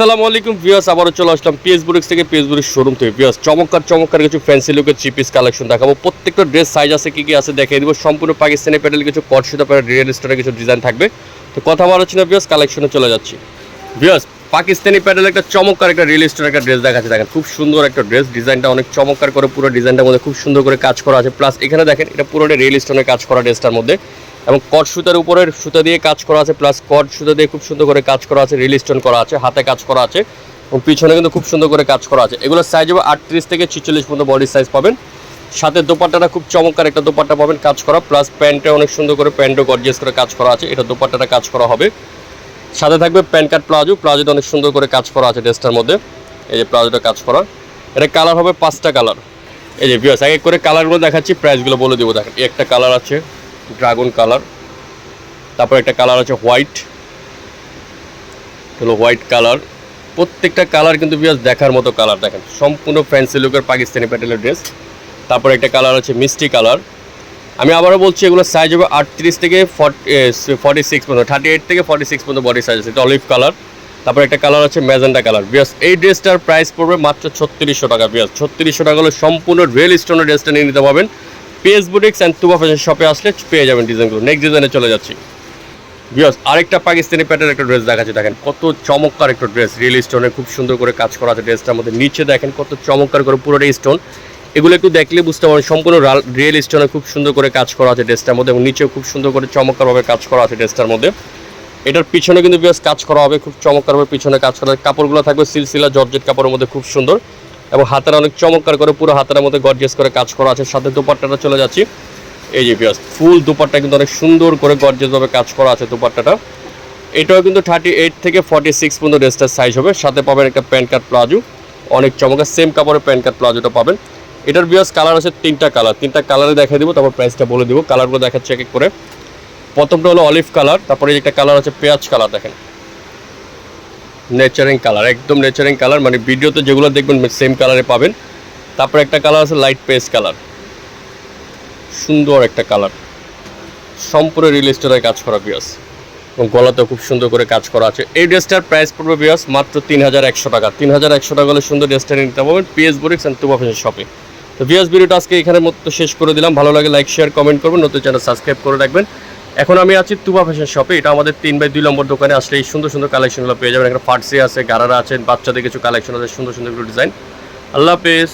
আসসালামু আলাইকুম ভিউয়ার্স, আবারও চলে আসলাম পিএস বুরিক্স থেকে পিএস বুরিক্স শোরুম থেকে। ভিউয়ার্স, চমৎকার চমৎকার কিছু ফ্যান্সি লুকের থ্রি পিস কালেকশন দেখাবো। প্রত্যেকটা ড্রেস সাইজ আছে, কি কি আছে দেখিয়ে দিব। সম্পূর্ণ পাকিস্তানি প্যাডেল কিছু কটসুতা প্যাডেল রিয়েল স্টোরের কিছু ডিজাইন থাকবে। তো কথা বলা হচ্ছে না ভিউয়ার্স কালেকশনে চলে যাচ্ছি। ভিউয়ার্স পাকিস্তানি প্যাডেল একটা চমৎকার একটা রিয়েল স্টোরের একটা ড্রেস দেখাচ্ছে। দেখেন, খুব সুন্দর একটা ড্রেস ডিজাইনটা অনেক চমৎকার করে, পুরো ডিজাইনটার মধ্যে খুব সুন্দর করে কাজ করা আছে। প্লাস এখানে দেখেন, এটা পুরোটা রিয়েল স্টোনের কাজ করা ড্রেসটার মধ্যে। এবং কট সুতার উপরে সুতা দিয়ে কাজ করা আছে প্লাস কট সুতা দিয়ে খুব সুন্দর করে কাজ করা আছে রিল স্টোন করা আছে, হাতে কাজ করা আছে, এবং পিছনে কিন্তু খুব সুন্দর করে কাজ করা আছে। এগুলোর সাইজ হবে আটত্রিশ থেকে ছিচল্লিশ পর্যন্ত বডি সাইজ পাবেন। সাথে দোপাট্টাটা খুব চমৎকার একটা দোপাট্টা পাবেন কাজ করা প্লাস প্যান্টে অনেক সুন্দর করে প্যান্টও গর্জিয়াস করে কাজ করা আছে, এটা দোপাট্টাটা কাজ করা হবে। সাথে থাকবে প্যান্ট কার্ড প্লাজো প্লাজোটা অনেক সুন্দর করে কাজ করা আছে ড্রেসটার মধ্যে, এই যে প্লাজোটা কাজ করা। এটা কালার হবে পাঁচটা কালার এই যে বিয়াস এক এক করে কালারগুলো দেখাচ্ছি প্রাইসগুলো বলে দেবো, দেখেন, একটা কালার আছে। ড্রাগন কালার তারপর একটা কালার আছে হোয়াইট হলো হোয়াইট কালার প্রত্যেকটা কালার কিন্তু বিয়াস দেখার মতো কালার দেখেন, সম্পূর্ণ ফ্যান্সি লুকের পাকিস্তানি প্যাটেলের ড্রেস তারপর একটা কালার আছে মিষ্টি কালার আমি আবারও বলছি, এগুলো সাইজ হবে আটত্রিশ থেকে ফর্টি সিক্স পর্যন্ত থার্টি এইট থেকে ফর্টি সিক্স পর্যন্ত বডি সাইজ আছে অলিভ কালার তারপর একটা কালার আছে ম্যাজেন্ডা কালার বিয়াস এই ড্রেসটার প্রাইস পড়বে মাত্র ছত্রিশশো টাকা বিয়াস ছত্রিশশো টাকা হলে সম্পূর্ণ রিয়েল স্টোনের ড্রেসটা নিয়ে নিতে পারবেন। PS boutiques and Tuba fashion শপে আসলে পেয়ে যাবেন ডিজাইনগুলো নেক্সট ডিজাইনে চলে যাচ্ছি। বিয়স আরেকটা পাকিস্তানি প্যাটার্ন একটা ড্রেস দেখাচ্ছে, দেখেন কত চমৎকার একটা ড্রেস রিয়েল স্টোনে খুব সুন্দর করে কাজ করা আছে ড্রেসটার মধ্যে। নিচে দেখেন কত চমৎকার করে পুরোটা স্টোন এগুলো একটু দেখলে বুঝতে পারবেন, সম্পূর্ণ রিয়েল স্টোনে খুব সুন্দর করে কাজ করা আছে ড্রেসটার মধ্যে এবং নিচেও খুব সুন্দর করে চমৎকারভাবে কাজ করা আছে ড্রেসটার মধ্যে। এটার পিছনে কিন্তু বেশ কাজ করা হবে, খুব চমৎকারভাবে পিছনে কাজ করা কাপড়গুলো থাকবে সিলসিলা জর্জেট কাপড়ের মধ্যে, খুব সুন্দর। এবং হাতের অনেক চমৎকার করে পুরো হাতের মধ্যে গর্জিয়াস করে কাজ করা আছে। সাথে দুপাট্টাটা চলে যাচ্ছি। এই যে পিয়াস ফুল দুপাট্টা কিন্তু অনেক সুন্দর করে গর্জিয়াসভাবে কাজ করা আছে দুপাট্টাটা। এটাও কিন্তু থার্টি এইট থেকে ফর্টি সিক্স পর্যন্ত ড্রেসটার সাইজ হবে। সাথে পাবেন একটা প্যান্ট কার্ড প্লাজো। অনেক চমৎকার সেম কাপড়ের প্যান্ট কার্ড প্লাজোটা পাবেন। এটার বিয়াস কালার আছে তিনটা কালার তিনটা কালারে দেখাই দিব, তারপর প্রাইসটা বলে দিব। কালারগুলো দেখাচ্ছি এক এক করে। প্রথমটা হলো অলিভ কালার তারপরে একটা কালার আছে পেঁয়াজ কালার দেখেন। নেচারিং কালার একদম নেচারিং কালার মানে ভিডিওতে যেগুলো দেখবেন সেম কালারে পাবেন। তারপরে একটা কালার আছে লাইট পেস্ট কালার সুন্দর একটা কালার সম্পূর্ণ রিল স্টোরের কাজ করা বিয়াস এবং গলাতেও খুব সুন্দর করে কাজ করা আছে। এই ড্রেসটার প্রাইস পড়বে বিয়াস মাত্র তিন হাজার একশো টাকা। তিন হাজার একশো টাকা হলে সুন্দর ড্রেসটা নিতে পারবেন PS boutiques and Tuba fashion শপে তো বিয়াস ভিডিওটা আজকে এখানের মতো শেষ করে দিলাম। ভালো লাগে লাইক শেয়ার কমেন্ট করবেন। নতুন চ্যানেল সাবস্ক্রাইব করে রাখবেন। এখন আমি আছি তুবা ফ্যাশন শপে এটা আমাদের তিন বাই দুই নম্বর দোকানে আসলে এই সুন্দর সুন্দর কালেকশনগুলো পেয়ে যাবেন। এখানে ফার্সি আছে, গারারা আছেন, বাচ্চাদের কিছু কালেকশন আছে, সুন্দর সুন্দর ডিজাইন আল্লাহ হাফেজ।